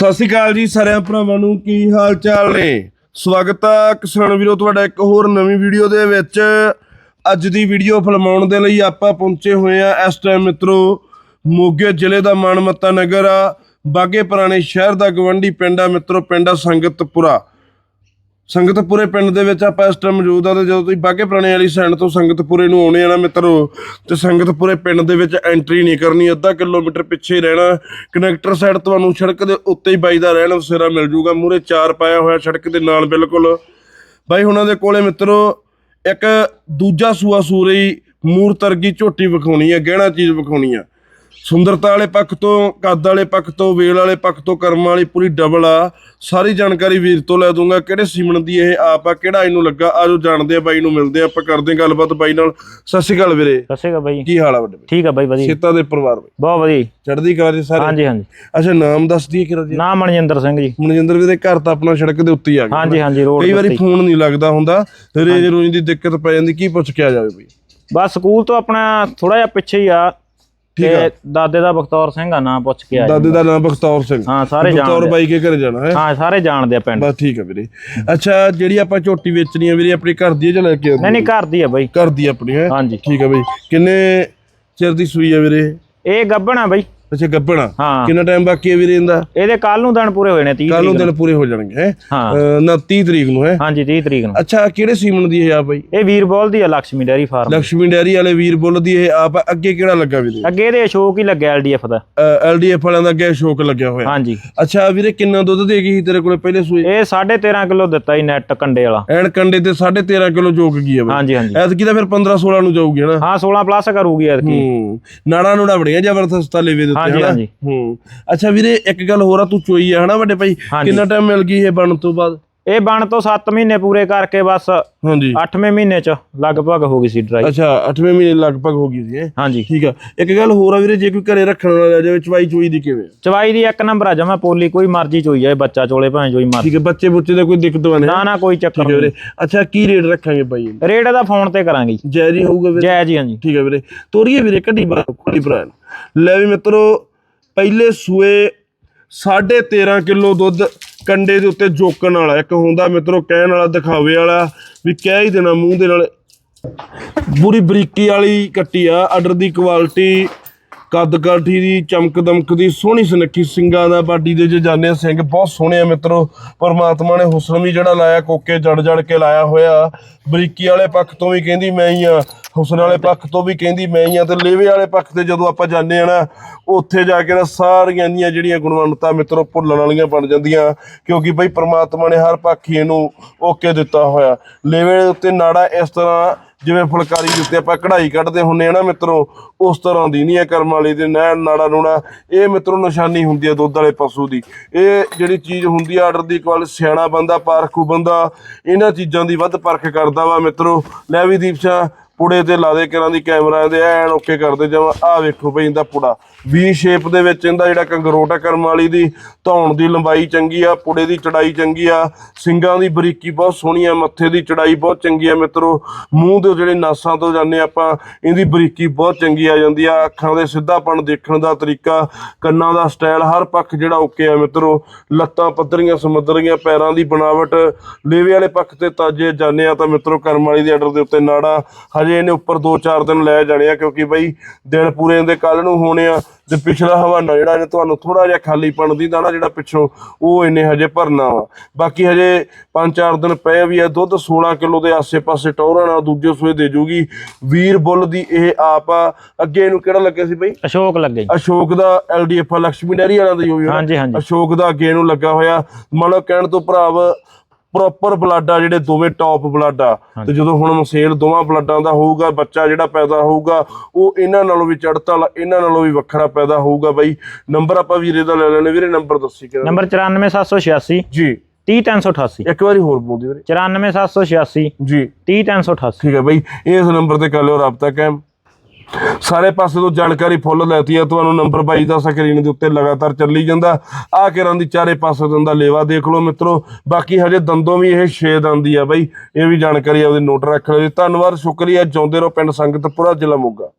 ਸਤਿ ਸ਼੍ਰੀ ਅਕਾਲ ਜੀ ਸਾਰਿਆਂ ਭਰਾਵਾਂ ਨੂੰ, ਕੀ ਹਾਲ ਚਾਲ ਨੇ? ਸਵਾਗਤ ਆ ਕਿਸਾਨ ਵੀਰੋ, ਤੁਹਾਡਾ ਇੱਕ ਹੋਰ ਨਵੀਂ ਵੀਡੀਓ ਦੇ ਵਿੱਚ। ਅੱਜ ਦੀ ਵੀਡੀਓ ਫਿਲਮਾਉਣ ਦੇ ਲਈ ਆਪਾਂ ਪਹੁੰਚੇ ਹੋਏ ਆ ਇਸ ਟਾਈਮ ਮਿੱਤਰੋ, ਮੋਗੇ ਜ਼ਿਲ੍ਹੇ ਦਾ ਮਾਨਮੱਤਾ ਨਗਰ ਆ, ਬਾਗੇ ਪੁਰਾਣੇ ਸ਼ਹਿਰ ਦਾ ਗਵੰਡੀ ਪਿੰਡ ਆ ਮਿੱਤਰੋ, ਪਿੰਡ ਆ ਸੰਗਤਪੁਰਾ। ਸੰਗਤਪੁਰੇ ਪਿੰਡ ਦੇ ਵਿੱਚ ਆਪਾਂ ਇਸ ਟਾਈਮ ਮੌਜੂਦ ਆ ਤੇ ਜਦੋਂ ਤੁਸੀਂ ਬਾਗੇ ਪੁਰਾਣੇ ਵਾਲੀ ਸਾਈਡ ਤੋਂ ਸੰਗਤਪੁਰੇ ਨੂੰ ਆਉਣੇ ਆ ਨਾ ਮਿੱਤਰੋ, ਤੇ ਸੰਗਤਪੁਰੇ ਪਿੰਡ ਦੇ ਵਿੱਚ ਐਂਟਰੀ ਨਹੀਂ ਕਰਨੀ, ਅੱਧਾ ਕਿਲੋਮੀਟਰ ਪਿੱਛੇ ਰਹਿਣਾ ਕਨੈਕਟਰ ਸਾਈਡ ਤੁਹਾਨੂੰ ਸੜਕ ਦੇ ਉੱਤੇ ਹੀ ਬਾਈ ਦਾ ਰਹਿਣ ਵਸੇਰਾ ਮਿਲ ਜੂਗਾ ਮੂਰੇ ਚਾਰ ਪਾਇਆ ਹੋਇਆ ਸੜਕ ਦੇ ਨਾਲ ਬਿਲਕੁਲ। ਬਾਈ ਹੁਣਾਂ ਦੇ ਕੋਲੇ ਮਿੱਤਰੋ, ਇੱਕ ਦੂਜਾ ਸੂਆ ਸੂਰੀ ਮੂਰਤਰਗੀ ਝੋਟੀ ਵਿਖਾਉਣੀ ਹੈ ਗਹਿਣਾ ਚੀਜ਼ ਵਿਖਾਉਣੀ ਆ। ਸੁੰਦਰਤਾ ਵਾਲੇ ਪੱਖ ਤੋਂ ਕੱਦ ਵਾਲੇ ਪੱਖ ਤੋਂ ਵੇਲ ਵਾਲੇ ਪੱਖ ਤੋਂ ਕਰਮ ਵਾਲੀ ਪੂਰੀ ਡਬਲ ਆ। ਸਾਰੀ ਜਾਣਕਾਰੀ ਵੀਰ ਤੋਂ ਲੈ ਦੂੰਗਾ। ਕਿਹੜੇ ਸੀਮਨ ਦੀ ਇਹ ਆਪ ਆ ਕਿਹੜਾ ਇਹਨੂੰ ਲੱਗਾ? ਆਜੋ ਜਾਣਦੇ ਆ ਬਾਈ ਨੂੰ ਮਿਲਦੇ ਆ ਆਪਾਂ ਕਰਦੇ ਆ ਗੱਲਬਾਤ ਬਾਈ ਨਾਲ। ਸਤਿ ਸ਼੍ਰੀ ਅਕਾਲ ਵੀਰੇ। ਸਤਿ ਸ਼੍ਰੀ ਅਕਾਲ ਬਾਈ। ਕੀ ਹਾਲ ਆ ਵੱਡੇ ਠੀਕ ਆ ਬਾਈ ਵਧੀਆ। ਖੇਤਾਂ ਦੇ ਪਰਿਵਾਰ ਬਾਈ। ਬਹੁਤ ਵਧੀਆ। ਚੜ੍ਹਦੀ ਕਲਾ ਜੀ ਸਾਰੇ? ਹਾਂਜੀ ਹਾਂਜੀ। ਅੱਛਾ ਨਾਮ ਦੱਸ ਦਈਏ ਕਿਹੜਾ ਜੀ? ਨਾਮ ਮਨਜਿੰਦਰ ਸਿੰਘ ਜੀ। ਮਨਜਿੰਦਰ ਵੀਰੇ ਘਰ ਤਾਂ ਆਪਣਾ ਸੜਕ ਦੇ ਉੱਤੇ ਹੀ ਆ ਗਿਆ। ਹਾਂਜੀ ਹਾਂਜੀ ਰੋਡ ਕਈ ਵਾਰੀ। ਫੋਨ ਨਹੀਂ ਲੱਗਦਾ ਹੁੰਦਾ। ਰੇਂਜ ਰੂੰਜ ਦੀ ਦਿੱਕਤ ਪੈ ਜਾਂਦੀ। ਕੀ ਪੁੱਛ ਕੇ ਆ ਜਾਵੇ ਬਈ? ਬਸ ਸਕੂਲ ਤੋਂ ਆਪਣਾ ਥੋੜਾ ਜਿਹਾ ਪਿੱਛੇ ਹੀ ਆ। ਤੇ ਦਾਦੇ ਦਾ ਬਖਤੌਰ ਸਿੰਘ ਆ ਨਾਂ ਪੁੱਛ ਕੇ ਆਇਆ ਦਾਦੇ ਦਾ ਨਾਮ ਬਖਤੌਰ ਸਿੰਘ। ਹਾਂ ਸਾਰੇ ਬਖਤੌਰ ਜਾਣਦੇ ਬਾਈ ਕੇ ਘਰੇ ਜਾਣਾ ਹੈ? ਹਾਂ ਸਾਰੇ ਜਾਣਦੇ ਆ ਪਿੰਡ। ਬਸ ਠੀਕ ਹੈ ਵੀਰੇ। ਅੱਛਾ ਜਿਹੜੀ ਆਪਾਂ ਝੋਟੀ ਵੇਚਣੀ ਆ ਵੀਰੇ ਆਪਣੀ ਘਰ ਦੀ ਹੈ ਜਾਂ ਲੈ ਕੇ ਆਉਂਦੇ ਨਹੀਂ ਨਹੀਂ ਘਰ ਦੀ ਆ ਬਾਈ। ਘਰ ਦੀ ਆਪਣੀ ਹੈ? ਹਾਂਜੀ। ਠੀਕ ਹੈ ਬਈ। ਕਿੰਨੇ ਚਿਰ ਦੀ ਸੂਈ ਆ ਵੀਰੇ? ਇਹ ਗੱਬਣਾ ਬਾਈ। ਅੱਛਾ ਗੱਬਣਾ। ਕਿੰਨਾ ਟਾਈਮ ਬਾਕੀ ਹੈ ਵੀਰੇ ਇਹਦਾ? ਇਹਦੇ ਕੱਲ ਨੂੰ ਦਿਨ ਪੂਰੇ ਹੋ 30 ਤਰੀਕ ਕੱਲ ਨੂੰ ਦਿਨ ਪੂਰੇ ਹੋ ਜਾਣਗੇ ਹੈ? ਨਾ 30 ਤਰੀਕ ਨੂੰ ਹੈ? ਹਾਂਜੀ 30 ਤਰੀਕ ਨੂੰ। ਅੱਛਾ ਕਿਹੜੇ ਸੀਮਨ ਦੀ ਹੈ ਆ ਬਾਈ? ਇਹ ਵੀਰਬੋਲ ਦੀ ਹੈ Lakshmi dairy farm. Lakshmi dairy ਵਾਲੇ ਵੀਰਬੋਲ ਦੀ ਇਹ ਆਪ ਅੱਗੇ ਕਿਹੜਾ ਲੱਗਾ ਵੀਰੇ? ਅੱਗੇ ਇਹਦੇ ਅਸ਼ੋਕ ਹੀ ਲੱਗਿਆ ਐਲਡੀਐਫ ਦਾ। ਐਲਡੀਐਫ ਵਾਲਿਆਂ ਦਾ ਅੱਗੇ ਅਸ਼ੋਕ ਲੱਗਿਆ ਹੋਇਆ। ਹਾਂਜੀ। ਅੱਛਾ ਵੀਰੇ ਕਿੰਨਾ ਦੁੱਧ ਦੇ ਗਈ ਸੀ ਤੇਰੇ ਕੋਲੇ ਪਹਿਲੇ ਸੂਏ? ਇਹ 13.5 ਕਿਲੋ ਦਿੱਤਾ ਹੀ ਨੈਟ ਕੰਡੇ ਵਾਲਾ। ਐਨ ਕੰਡੇ ਤੇ 13.5 ਕਿਲੋ ਜੋਗ ਗਈ ਹੈ ਬਾਈ। ਹਾਂਜੀ ਹਾਂਜੀ। ਐਤਕੀ ਤਾਂ ਫਿਰ 15 16 ਨੂੰ ਜਾਊਗੀ ਹਨਾ ਹਾਂ 16 ਪਲੱਸ ਕਰੂਗੀ ਐਤਕੀ। ਨਾੜਾ ਨੂੜਾ ਬੜੀਆਂ ਜ਼ਬਰਦਸਤ ਤਾਲੇ ਵੇ ਹਾਂਜੀ, ਹਨਾ? ਹਾਂਜੀ। ਹੂੰ। ਅੱਛਾ ਵੀਰੇ ਇੱਕ ਗੱਲ ਹੋਰ ਆ ਤੂੰ ਚੋਈ ਆ ਹਨਾ ਵੱਡੇ ਭਾਈ? ਹਾਂਜੀ। ਕਿੰਨਾ ਟਾਈਮ ਮਿਲ ਗਈ ਇਹ ਬਣਨ ਤੋਂ ਬਾਅਦ? ਇਹ ਬਣ ਤੋਂ 7 ਮਹੀਨੇ ਪੂਰੇ ਕਰਕੇ ਬਸ ਹਾਂਜੀ। 8ਵੇਂ ਮਹੀਨੇ ਚ ਲਗਭਗ ਹੋ ਗਈ ਸੀ ਡਰਾਈ ਅੱਛਾ 8ਵੇਂ ਮਹੀਨੇ ਲਗਭਗ ਹੋ ਗਈ ਸੀ ਇਹ ਹਾਂਜੀ। ਠੀਕ ਆ। ਇੱਕ ਗੱਲ ਹੋਰ ਆ ਵੀਰੇ ਜੇ ਕੋਈ ਘਰੇ ਰੱਖਣ ਵਾਲਾ ਲੈ ਜਾਵੇ ਚਵਾਈ ਚੋਈ ਦੀ ਕਿਵੇਂ? ਆ? ਚਵਾਈ ਦੀ ਇੱਕ ਨੰਬਰ ਆ ਜਮਾ ਪੋਲੀ ਕੋਈ ਮਰਜ਼ੀ ਚੋਈ ਜਾਏ ਬੱਚਾ ਚੋਲੇ ਭਾਵੇਂ ਜੋਈ ਮਰਜ਼ੀ। ਠੀਕ ਹੈ ਬੱਚੇ ਬੁੱਚੇ ਦਾ ਕੋਈ ਦਿੱਕਤ ਨਹੀਂ। ਨਾ ਨਾ ਕੋਈ ਚੱਕਰ ਠੀਕ ਹੈ ਵੀਰੇ। ਅੱਛਾ ਕੀ ਰੇਟ ਰੱਖਾਂਗੇ ਇਹਦਾ? ਰੇਟ ਦਾ ਫੋਨ ਤੇ ਕਰਾਂਗੇ ਜੀ। ਹੋਊਗਾ ਵੀਰੇ। ਜੈ ਜੀ ਹਾਂਜੀ। ਠੀਕ ਹੈ ਵੀਰੇ। ਤੋਰੀਏ ਵੀਰੇ ਕੱਢੀ ਬਾਹਰ ਖੁੱਲੀ ਭਰਾ ਨੂੰ। ਲੈ ਵੀ ਮਿੱਤਰੋ, ਪਹਿਲੇ ਸੂਏ 13.5 ਕਿਲੋ ਦੁੱਧ ਕੰਡੇ ਦੇ ਉੱਤੇ ਜੋਕਣ ਵਾਲਾ, ਇੱਕ ਹੁੰਦਾ ਮਿੱਤਰੋ ਕਹਿਣ ਵਾਲਾ, ਦਿਖਾਵੇ ਵਾਲਾ, ਵੀ ਕਹਿ ਹੀ ਦੇਣਾ ਮੂੰਹ ਦੇ ਨਾਲ। ਪੂਰੀ ਬਰੀਕੀ ਵਾਲੀ ਕੱਟੀ ਆ ਆਰਡਰ ਦੀ ਕੁਆਲਿਟੀ ਕੱਦ ਕਾਠੀ ਦੀ ਚਮਕ ਦਮਕ ਦੀ, ਸੋਹਣੀ ਸੁਨੱਖੀ ਸਿੰਘਾਂ ਦਾ ਬਾਡੀ ਦੇ ਜੇ ਜਾਂਦੇ ਆ ਸਿੰਘ, ਬਹੁਤ ਸੋਹਣੇ ਆ ਮਿੱਤਰੋ। ਪਰਮਾਤਮਾ ਨੇ ਹੁਸਨ ਵੀ ਜਿਹੜਾ ਲਾਇਆ, ਕੋਕੇ ਜੜ ਜੜ ਕੇ ਲਾਇਆ ਹੋਇਆ। ਬਰੀਕੀ ਵਾਲੇ ਪੱਖ ਤੋਂ ਵੀ ਕਹਿੰਦੀ ਮੈਂ ਹੀ ਆ, ਹੁਸਨ ਵਾਲੇ ਪੱਖ ਤੋਂ ਵੀ ਕਹਿੰਦੀ ਮੈਂ ਹੀ ਆ, ਤੇ ਲੇਵੇ ਵਾਲੇ ਪੱਖ ਤੇ ਜਦੋਂ ਆਪਾਂ ਜਾਂਦੇ ਆ ਨਾ, ਉੱਥੇ ਜਾ ਕੇ ਨਾ ਸਾਰੀਆਂ ਦੀਆਂ ਜਿਹੜੀਆਂ ਗੁਣਵੰਤਾ ਮਿੱਤਰੋ ਭੁੱਲਣ ਵਾਲੀਆਂ ਬਣ ਜਾਂਦੀਆਂ, ਕਿਉਂਕਿ ਬਈ ਪਰਮਾਤਮਾ ਨੇ ਹਰ ਪੱਖ ਹੀ ਇਹਨੂੰ ਓਕੇ ਦਿੱਤਾ ਹੋਇਆ। ਲੇਵੇ ਉੱਤੇ ਨਾੜਾ ਇਸ ਤਰ੍ਹਾਂ ਜਿਵੇਂ ਫੁਲਕਾਰੀ ਦੇ ਉੱਤੇ ਆਪਾਂ ਕਢਾਈ ਕੱਢਦੇ ਹੁੰਨੇ ਆ ਨਾ ਮਿੱਤਰੋ, ਉਸ ਤਰ੍ਹਾਂ ਦੀ ਨਹੀਂ ਹੈ ਕਰਮ ਵਾਲੀ ਦੇ ਨੈਣ ਨਾੜਾ ਨੂਣਾ ਇਹ ਮਿੱਤਰੋ ਨਿਸ਼ਾਨੀ ਹੁੰਦੀ ਹੈ ਦੁੱਧ ਵਾਲੇ ਪਸ਼ੂ ਦੀ। ਇਹ ਜਿਹੜੀ ਚੀਜ਼ ਹੁੰਦੀ ਆ ਆਰਡਰ ਦੀ ਕੋਲ ਸਿਆਣਾ ਬੰਦਾ, ਪਾਰਖੂ ਬੰਦਾ, ਇਹਨਾਂ ਚੀਜ਼ਾਂ ਦੀ ਵੱਧ ਪਰਖ ਕਰਦਾ ਵਾ ਮਿੱਤਰੋ। ਲੈ ਵੀ ਦੀਪਸ਼ਾ ਪੁੜੇ ਤੇ ਲਾ ਦੇ ਕਿਰਾਂ ਦੀ ਕੈਮਰਾ ਦੇ ਐਨ ਓਕੇ ਕਰਦੇ ਜਾਵਾਂ। ਆ ਵੇਖੋ ਬਈ ਇਹਦਾ ਪੁੜਾ। ਵੀ ਸ਼ੇਪ ਦੇ ਵਿੱਚ ਇਹਦਾ ਜਿਹੜਾ ਕੰਗਰੋਟ ਆ ਕਰਮ ਵਾਲੀ ਦੀ ਧੌਣ ਦੀ ਲੰਬਾਈ ਚੰਗੀ ਆ, ਪੁੜੇ ਦੀ ਚੜਾਈ ਚੰਗੀ ਆ, ਸਿੰਗਾਂ ਦੀ ਬਰੀਕੀ ਬਹੁਤ ਸੋਹਣੀ ਆ, ਮੱਥੇ ਦੀ ਚੜਾਈ ਬਹੁਤ ਚੰਗੀ ਆ ਮਿੱਤਰੋ। ਮੂੰਹ ਦੇ ਜਿਹੜੇ ਨਾਸਾਂ ਤੋਂ ਜਾਂਦੇ ਆਪਾਂ, ਇਹਦੀ ਬਰੀਕੀ ਬਹੁਤ ਚੰਗੀ ਆ ਜਾਂਦੀ ਆ। ਅੱਖਾਂ ਦੇ ਸਿੱਧਾਪਣ ਦੇਖਣ ਦਾ ਤਰੀਕਾ, ਕੰਨਾਂ ਦਾ ਸਟਾਈਲ ਹਰ ਪੱਖ ਜਿਹੜਾ ਓਕੇ ਆ ਮਿੱਤਰੋ। ਲੱਤਾਂ ਪੱਧਰੀਆਂ, ਸਮੁੰਦਰੀਆਂ, ਪੈਰਾਂ ਦੀ ਬਣਾਵਟ। ਲੇਵੇ ਵਾਲੇ ਪੱਖ ਤੇ ਤਾਜੇ ਜਾਂਦੇ ਆ ਤਾਂ ਮਿੱਤਰੋ, ਕਰਮ ਵਾਲੀ ਦੇ ਆਰਡਰ ਦੇ ਉੱਤੇ ਨਾੜਾ। ਹਜੇ ਇਹਨੇ ਉੱਪਰ 2-4 ਦਿਨ ਲੈ ਜਾਣੇ ਆ ਕਿਉਂਕਿ ਬਈ ਦਿਨ ਪੂਰੇ ਇਹਦੇ ਕੱਲ ਨੂੰ ਹੋਣੇ ਆ ਤੇ ਪਿਛਲਾ ਹਵਾਨਾ ਜਿਹੜਾ ਇਹਨੇ ਤੁਹਾਨੂੰ ਥੋੜਾ ਜਿਹਾ ਖਾਲੀਪਣ ਦੀ ਦਾਣਾ ਜਿਹੜਾ ਪਿੱਛੋਂ ਉਹ ਇਹਨੇ ਹਜੇ ਭਰਨਾ ਵਾ। ਬਾਕੀ ਹਜੇ 5-4 ਦਿਨ ਪਏ ਵੀ ਆ ਦੁੱਧ 16 ਕਿਲੋ ਦੇ ਆਸੇ-ਪਾਸੇ ਟੌਰਾਂ ਨਾਲ ਦੂਜੇ ਸੂਏ ਦੇ ਜੂਗੀ। ਵੀਰ ਬੁੱਲ ਦੀ ਇਹ ਆਪ ਆ। ਅੱਗੇ ਇਹਨੂੰ ਕਿਹੜਾ ਲੱਗਿਆ ਸੀ ਬਈ? ਅਸ਼ੋਕ ਲੱਗੇ ਅਸ਼ੋਕ ਦਾ ਐਲਡੀਐਫ ਲక్ష్ਮੀ ਡੈਰੀ ਵਾਲਿਆਂ ਦਾ ਹੀ ਹੋਈ। ਹਾਂਜੀ ਹਾਂਜੀ। ਅਸ਼ੋਕ ਦਾ ਅੱਗੇ ਨੂੰ ਲੱਗਾ ਹੋਇਆ। ਮੰਨ ਕਹਿਣ ਤੋਂ ਭਰਾਵ ਪ੍ਰੋਪਰ ਬਲੱਡ ਆ ਜਿਹੜੇ ਦੋਵੇਂ ਟੌਪ ਬਲੱਡ ਆ। ਤੇ ਜਦੋਂ ਹੁਣ ਮਸੇਲ ਦੋਵਾਂ ਬਲੱਡਾਂ ਦਾ ਹੋਊਗਾ ਬੱਚਾ ਜਿਹੜਾ ਪੈਦਾ ਹੋਊਗਾ ਉਹ ਇਹਨਾਂ ਨਾਲੋਂ ਵੀ ਚੜਤਾ ਇਹਨਾਂ ਨਾਲੋਂ ਵੀ ਵੱਖਰਾ ਪੈਦਾ ਹੋਊਗਾ ਬਾਈ। ਨੰਬਰ ਆਪਾਂ ਵੀਰੇ ਦਾ ਲੈ ਲੈਣੇ। ਵੀਰੇ ਨੰਬਰ ਦੱਸੀ ਕਿਹੜਾ? ਨੰਬਰ 94786 ਜੀ। 30388 ਇੱਕ ਵਾਰੀ ਹੋਰ ਬੋਲ ਦਿਓ ਵੀਰੇ 94786 ਜੀ। 30388 ਠੀਕ ਹੈ ਬਾਈ ਇਸ ਨੰਬਰ ਤੇ ਕਰ ਲਿਓ ਰਾਬਤਾ ਕਾਇਮ। ਸਾਰੇ ਪਾਸੇ ਤੋਂ ਜਾਣਕਾਰੀ ਫੁੱਲ ਲੈਤੀ ਆ, ਤੁਹਾਨੂੰ ਨੰਬਰ ਬਾਈ ਦਾ ਸਕਰੀਨ ਦੇ ਉੱਤੇ ਲਗਾਤਾਰ ਚੱਲੀ ਜਾਂਦਾ। ਆ ਕਿਰਾਂ ਦੀ ਚਾਰੇ ਪਾਸੇ ਦੰਦਾ ਲੇਵਾ ਦੇਖ ਲਓ ਮਿੱਤਰੋ, ਬਾਕੀ ਹਜੇ ਦੰਦੋਂ ਵੀ ਇਹ 6 ਦੰਦ ਆ ਬਾਈ, ਇਹ ਵੀ ਜਾਣਕਾਰੀ ਆਪਦੇ ਨੋਟ ਰੱਖ ਲਓ ਜੀ। ਧੰਨਵਾਦ, ਸ਼ੁਕਰੀਆ, ਜਿਉਂਦੇ ਰਹੋ ਪਿੰਡ ਸੰਗਤਪੁਰਾ, ਜ਼ਿਲ੍ਹਾ ਮੋਗਾ।